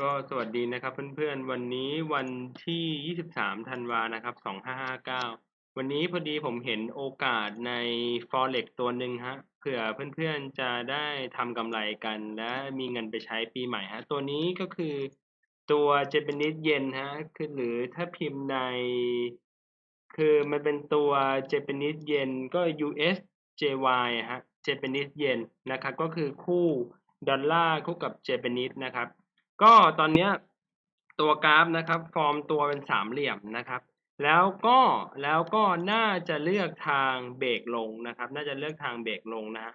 ก็สวัสดีนะครับเพื่อนๆ วันนี้วันที่ 23 ธันวานะครับ 2559 วันนี้พอดีผมเห็นโอกาสใน Forex ตัวหนึ่งฮะเผื่อเพื่อนๆจะได้ทำกำไรกัน และมีเงินไปใช้ปีใหม่ฮะตัวนี้ก็คือตัว Japanese Yen ฮะคือหรือถ้าพิมพ์ใน คือมันเป็นตัว Japanese Yen ก็ US JY ฮะ Japanese Yen นะครับ ก็คือคู่ดอลลาร์คู่กับ Japanese นะครับ ก็ตอนนี้ตัวกราฟนะครับ ฟอร์มตัวเป็นสามเหลี่ยมนะครับ แล้วก็แล้วก็น่าจะเลือกทางเบรกลงนะครับ น่าจะเลือกทางเบรกลงนะฮะ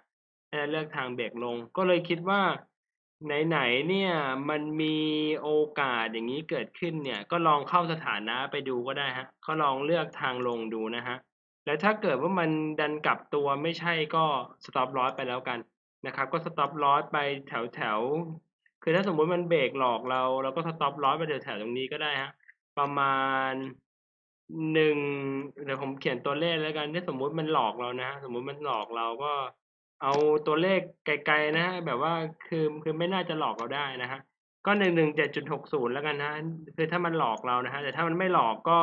น่าจะเลือกทางเบรกลง ก็เลยคิดว่าไหนๆเนี่ยมันมีโอกาสอย่างนี้เกิดขึ้นเนี่ย ก็ลองเข้าสถานะไปดูก็ได้ฮะก็ลองเลือกทางลงดูนะฮะแล้วถ้าเกิดว่ามันดันกลับตัวไม่ใช่ก็สต็อปลอสไปแล้วกันนะครับ ก็สต็อปลอสไปแถวแถว คือถ้าสมมติมันเบรกหลอกเราเราก็สต็อปลอสไปแถวแถวๆตรงนี้ก็ได้ฮะ ประมาณหนึ่งเดี๋ยวผมเขียนตัวเลขแล้วกันถ้าสมมุติมันหลอกเรานะฮะสมมุติมันหลอกเราก็เอาตัวเลขไกลๆนะฮะแบบว่าคือคือไม่น่าจะหลอกเราได้นะฮะก็หนึ่งหนึ่งเจ็ดจุดหกศูนย์แล้วกันนะคือถ้ามันหลอกเรานะฮะแต่ถ้ามันไม่หลอกก็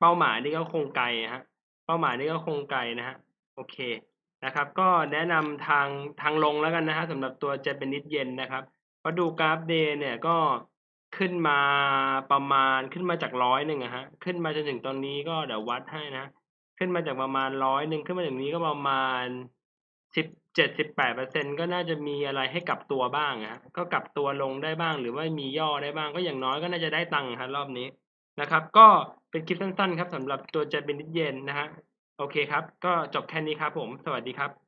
เป้าหมายนี่ก็คงไกลฮะ เป้าหมายนี่ก็คงไกลนะฮะโอเคนะครับ ก็แนะนำทางทางลงแล้วกันนะฮะสำหรับตัว Japanese Yen นะครับ พอดูกราฟเดย์เนี่ยก็ขึ้นมาประมาณขึ้นมาจากร้อยหนึ่งอะฮะขึ้นมาจนถึงตอนนี้ก็เดี๋ยววัดให้นะขึ้นมาจากประมาณร้อยหนึ่งขึ้นมาถึงนี้ก็ประมาณสิบเจ็ดสิบแปดเปอร์เซ็นก็น่าจะมีอะไรให้กลับตัวบ้างอะฮะก็กลับตัวลงได้บ้างหรือว่ามีย่อได้บ้างก็อย่างน้อยก็น่าจะได้ตังค์ครับรอบนี้นะครับ ก็เป็นคลิปสั้นๆ ครับสำหรับตัว Japanese Yen นะฮะโอเคครับ ก็จบแค่นี้ครับผม สวัสดีครับ